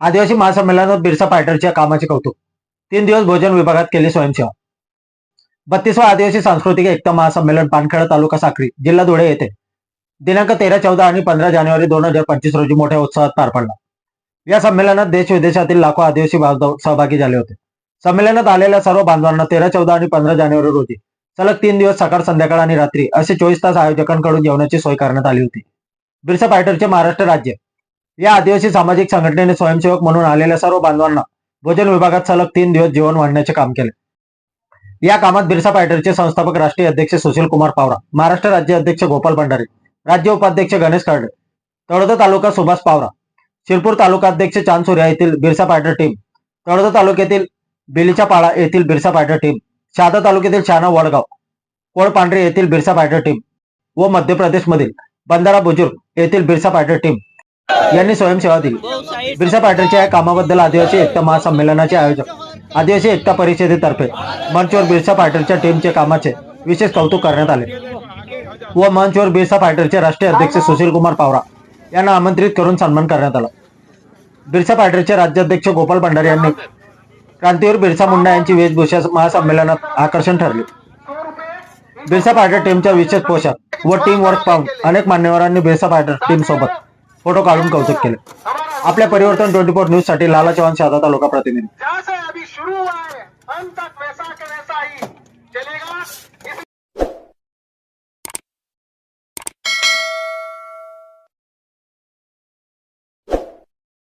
आदिवासी महासंमेलनात बिरसा फायटरच्या कामाचे कौतुक. तीन दिवस भोजन विभागात केली स्वयंसेवा बत्तीसवा आदिवासी सांस्कृतिक एकता महासंमेलन पानखेडा तालुका साक्री जिल्हा धुळे येथे. दिनांक तेरा चौदा आणि पंधरा जानेवारी दोन हजार पंचवीस रोजी मोठ्या उत्सवात पार पडला. या संमेलनात देश विदेशातील लाखो आदिवासी बांधव सहभागी झाले होते. संमेलनात आलेल्या सर्व बांधवांना तेरा चौदा आणि पंधरा जानेवारी रोजी सलग तीन दिवस सकाळ संध्याकाळ आणि रात्री असे चोवीस तास आयोजकांकडून जेवणाची सोय करण्यात आली होती. बिरसा फायटरचे महाराष्ट्र राज्य या आदिवासी सामाजिक संघटनेने स्वयंसेवक म्हणून आलेल्या सर्व बांधवांना भोजन विभागात सलग तीन दिवस जेवण वाढण्याचे काम केले. या कामात बिरसा फायटरचे संस्थापक राष्ट्रीय अध्यक्ष सुशील कुमार पावरा महाराष्ट्र राज्य अध्यक्ष गोपाल भंडारी राज्य उपाध्यक्ष गणेश खर्डे तळोदा तालुका सुभाष पावरा शिरपूर तालुका अध्यक्ष चांदसुर्या येथील बिरसा फायटर टीम तळोदा तालुक्यातील बेलीच्या पाळा येथील बिरसा फायटर टीम शहादा तालुक्यातील शहाणा वडगाव कोळपांढरे येथील बिरसा फायटर टीम व मध्य प्रदेशमधील बंधारा बुजुर्ग येथील बिरसा फायटर टीम यांनी स्वयंसेवा दिली. बिरसा फायटरच्या या कामाबद्दल आदिवासी एकता महासंमेलनाचे आयोजक आदिवासी एकता परिषदेतर्फे मंचवर बिरसा फायटरच्या टीमचे कामाचे विशेष कौतुक करण्यात आले व मंचवर बिरसा फायटरचे राष्ट्रीय अध्यक्ष सुशील कुमार पावरा यांना आमंत्रित करून सन्मान करण्यात आला. बिरसा फायटरचे राज्याध्यक्ष गोपाल भंडारी यांनी क्रांतीवीर बिरसा मुंडा यांची वेशभूषा महासंमेलनात आकर्षण ठरली. बिरसा पायडर टीमच्या विशेष पोशाख व टीम वर्क पाहून अनेक मान्यवरांनी बिरसा फायटर टीम सोबत फोटो काढून कौतुक केले. आपल्या परिवर्तन ट्वेंटी फोर न्यूजसाठी लाला चव्हाण शहादा तालुका प्रतिनिधी.